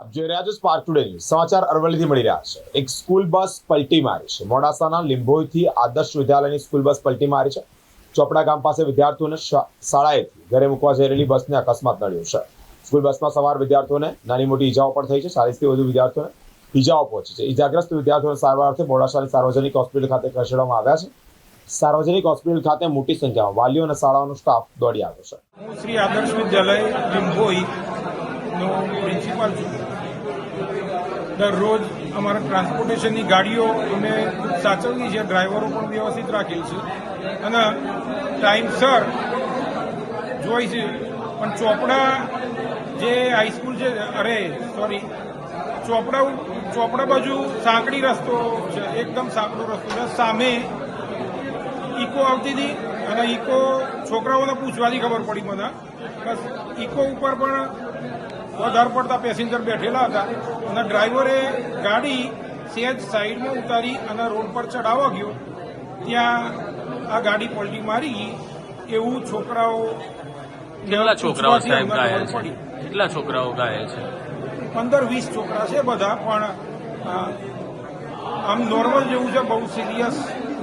આપ જોઈ રહ્યા છો સ્પાર્ક ટુડે સમાચાર અરવલ્લીથી મળી રહ્યા છે એક સ્કૂલ બસ પલટી મારી છે મોડાસાના લીંબોઈથી આદર્શ વિદ્યાલયની સ્કૂલ બસ પલટી મારી છે ચોપડા ગામ પાસે વિદ્યાર્થીઓને શાળાએથી ઘરે મૂકવા જઈ રહેલી બસને અકસ્માત નડ્યો છે। સ્કૂલ બસમાં સવાર વિદ્યાર્થીઓને નાની મોટી ઈજાઓ પણ થઈ છે ચાલીસથી વધુ વિદ્યાર્થીઓને ઈજાઓ પહોંચી છે। ઈજાગ્રસ્ત વિદ્યાર્થીઓને સારવાર અર્થે મોડાસાની સાર્વજનિક હોસ્પિટલ ખાતે ખસેડવામાં આવ્યા છે। સાર્વજનિક હોસ્પિટલ ખાતે મોટી સંખ્યામાં વાલીઓ અને શાળાઓનો સ્ટાફ દોડી આવ્યો છે। શ્રી આદર્શ વિદ્યાલય લીંબોઈ નો પ્રિન્સિપાલ છું. દરરોજ અમારા ટ્રાન્સપોર્ટેશનની ગાડીઓ અમે સાચવવી છે ડ્રાઈવરો પણ વ્યવસ્થિત રાખેલ છે. અને ટાઈમસર જોઈ છે, પણ ચોપડા જે હાઈસ્કૂલ છે, અરે સોરી ચોપડા ચોપડા બાજુ સાંકડી રસ્તો છે, એકદમ સાંકડો રસ્તો છે. સામે ઇકો આવતી હતી અને ઇકો છોકરાઓને પૂછવાથી ખબર પડી મને. બસ, ઇકો ઉપર પણ વધારે પડતા પેસેન્જર બેઠેલા હતા અને ડ્રાઈવરે ગાડી સેજ સાઈડમાં ઉતારી અને રોડ પર ચડાવવા ગયો. ત્યાં આ ગાડી પલટી મારી ગઈ. એવું છોકરાઓ કેટલા છોકરાઓ સાહેબ ઘાયલ છે? કેટલા છોકરાઓ ઘાયલ છે? પંદર વીસ છોકરા છે બધા પણ આમ નોર્મલ જેવું છે બહુ સિરિયસ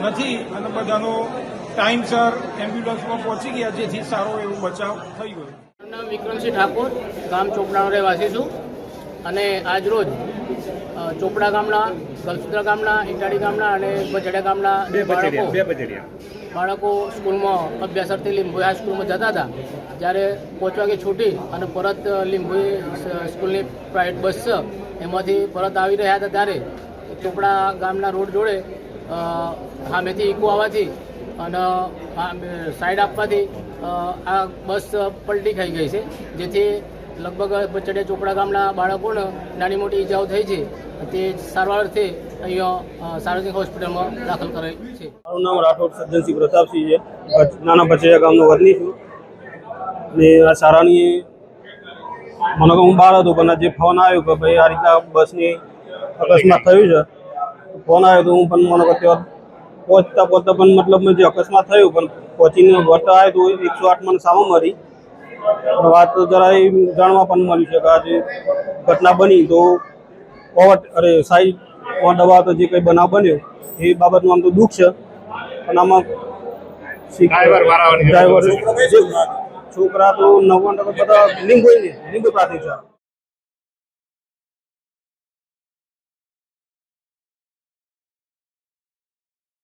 નથી અને બધાનો ટાઈમસર એમ્બ્યુલન્સમાં પહોંચી ગયા જેથી સારો એવો બચાવ થઈ ગયો. નામ વિક્રમસિંહ ઠાકોર ગામ ચોપડાનો રહેવાસી છું. અને આજ રોજ ચોપડા ગામના ગલસુત્રા ગામના ઇટાડી ગામના અને બચડિયા ગામના બાળકો બાળકો સ્કૂલમાં અભ્યાસાર્થે લીંબોઈ હાઈસ્કૂલમાં જતા હતા. જ્યારે પાંચ વાગે છૂટી અને પરત લીંબોઈ સ્કૂલની પ્રાઇવેટ બસ છે એમાંથી પરત આવી રહ્યા હતા ત્યારે ચોપડા ગામના રોડ જોડે સામેથી ઇકો આવવાથી અને સાઈડ આપવાથી આ બસ પલટી ખાઈ ગઈ છે. જેથી લગભગ પચડિયા ચોપડા ગામના બાળકોને નાની મોટી ઈજાઓ થઈ છે. તે સારવાર અર્થે અહીંયા સાર્વજનિક હોસ્પિટલમાં દાખલ કરાઈ છે. મારું નામ રાઠોડ સજ્જનસિંહ પ્રતાપસિંહ છે. નાના ભચેયા ગામનો વતની છું. અને આ શાળાની મને કે હું બહાર હતો, પણ જે ફોન આવ્યો કે ભાઈ આ રીતના બસની અકસ્માત થયું છે, ફોન આવ્યો તો હું પણ મને કહું ત્યાં પહોંચતા પહોંચતા પણ મતલબ જે અકસ્માત થયું પણ પહોંચીને વળતા આવે તો એકસો આઠ મને સામા મળી. પણ વાત તો જરા એ જાણવા પણ મળ્યું છે કે આજે ઘટના બની તો ઓવર અરે સાઈડમાં તો જે કંઈ બનાવ બન્યો એ બાબતનું આમ તો દુઃખ છે. પણ આમાં ડ્રાઈવર છોકરા તો નવ્વાણું બધા લિંગોઈ ને લિંગો પ્રાથમિક શાળા